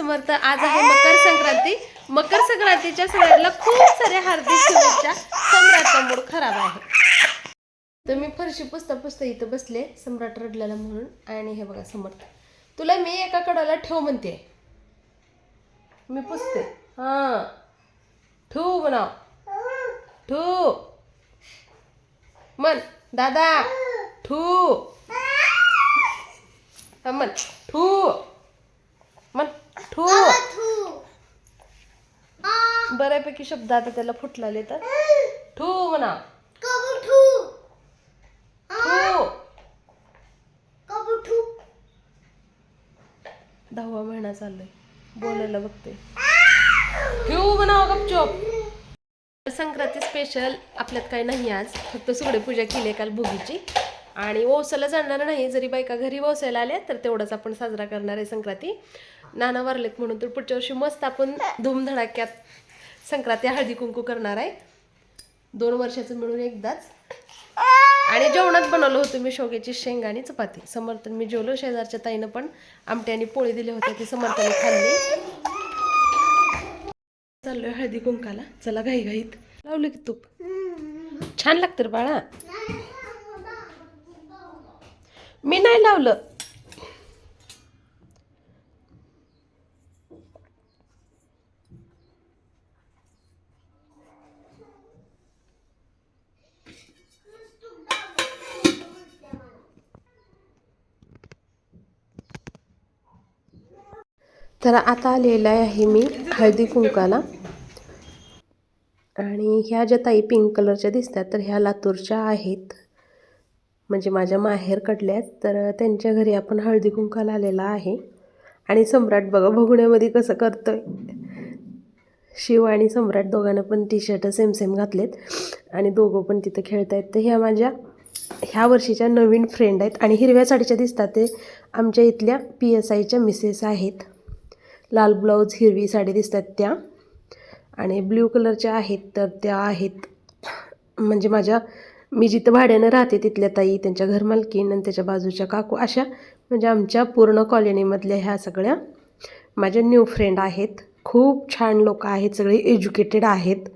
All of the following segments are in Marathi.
समर्थ आज आहे मकर संक्रांती. मकर संक्रांतीच्या सगळ्यांना खूप साऱ्या हार्दिक शुभेच्छा. सम्राटचा मूड खराब आहे. तर मी फरशी पुसता पुसता इथं बसले सम्राट रडलेला म्हणून. आणि हे बघा समर्थ. तुला मी एका कडाला ठेव म्हणते. मी पुसते. हां. ठू बनाव ठू मन दादा. ठू म्हण. ठू मन ठू. बऱ्यापैकी शब्द आता त्याला फुटलाले तर. ठू म्हणा. ठू. दहावा महिना चाललाय. बोलायला बघते. ठेवू म्हणा गपचूप. संक्रांती स्पेशल आपल्यात काही नाही आज. फक्त सुगडे पूजा केली काल भोगीची. आणि ओसाला जाणार नाही. जरी बायका घरी ओसायला आल्या तर तेवढंच आपण साजरा करणार आहे संक्रांती. नाना वारलेत म्हणून तर पुढच्या वर्षी मस्त आपण धूमधडाक्यात संक्रांती हळदी कुंकू करणार आहे. दोन वर्षाचं मिळून एकदाच. आणि जेवणात बनवलं होतं मी शोग्याची शेंग आणि चपाती. समर्थन मी जेवलो शेजारच्या ताईनं पण आमटी आणि पोळी दिले होते ती समर्थन खाल्ली. चाललोय हळदी कुंकाला. चला घाई घाईत. लावलं की तूप. छान लागतं रे बाळा. मी नाही लावलं. तर आता आलेलं आहे मी हळदी कुंकाला. आणि ह्या ज्या ताई पिंक कलरच्या दिसतात तर ह्या लातूरच्या आहेत. म्हणजे माझ्या माहेरकडल्या आहेत. तर त्यांच्या घरी आपण हळदी कुंकाला आलेला आहे. आणि सम्राट बघा भगुण्यामध्ये कसं करतोय. शिव आणि सम्राट दोघांना पण टी शर्ट सेम सेम घातलेत. आणि दोघं पण तिथं खेळत आहेत तर ह्या माझ्या ह्या वर्षीच्या नवीन फ्रेंड आहेत. आणि हिरव्या साडीच्या दिसतात ते आमच्या इथल्या पी एस आयच्या मिसेस आहेत. लाल ब्लाऊज हिरवी साडी दिसतात त्या. आणि ब्ल्यू कलरच्या आहेत तर त्या आहेत. म्हणजे माझ्या मी जिथं भाड्यानं राहते तिथल्या ताई त्यांच्या घरमालकीन आणि त्याच्या बाजूच्या काकू अशा म्हणजे आमच्या पूर्ण कॉलनीमधल्या ह्या सगळ्या माझ्या न्यू फ्रेंड आहेत. खूप छान लोक आहेत सगळे एज्युकेटेड आहेत.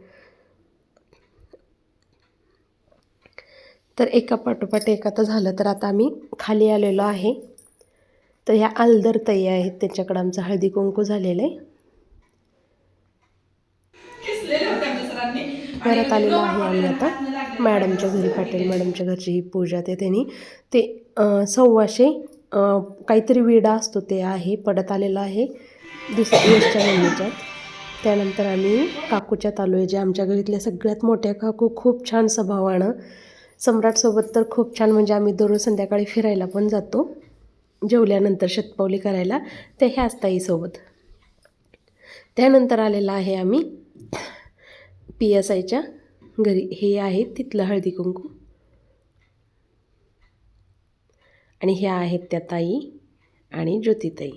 तर एका पाठोपाठ एक आता झालं तर आता आम्ही खाली आलेलो आहे. तर ह्या आलदर ताई आहेत. त्यांच्याकडं आमचं हळदी कुंकू झालेलं आहे. घरात आलेलो आहे आम्ही आता. मॅडमच्या घरी पाटील मॅडमच्या घरची ही पूजा ते त्यांनी. ते सव्वाशे काहीतरी विडा असतो ते आहे पडत आलेला आहे. दुसऱ्या महिन्याच्यात त्यानंतर आम्ही काकूच्यात आलो आहे जे आमच्या घरीतल्या सगळ्यात मोठ्या काकू. खूप छान स्वभावानं. सम्राटसोबत तर खूप छान म्हणजे आम्ही दररोज संध्याकाळी फिरायला पण जातो. जेवल्यानंतर शतपावली करायला ते ह्याच ताईसोबत त्यानंतर आलेला आहे आम्ही पी एस आयच्या घरी. हे आहे तिथलं हळदी कुंकू. आणि ह्या आहेत त्या ताई आणि ज्योतिताई.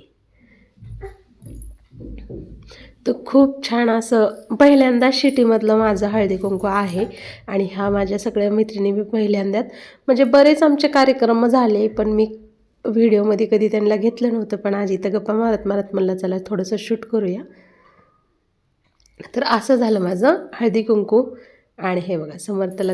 तर खूप छान असं पहिल्यांदा शिटीमधलं माझं हळदी कुंकू आहे आणि ह्या माझ्या सगळ्या मैत्रिणी मी पहिल्यांदाच. म्हणजे बरेच आमचे कार्यक्रम झाले पण मी व्हिडिओमध्ये कधी त्यांना घेतलं नव्हतं पण आज इथं गप्पा मारत मारत म्हणलं चला थोडंसं शूट करूया. तर असं झालं माझं हळदी कुंकू आणि हे बघा समर्थला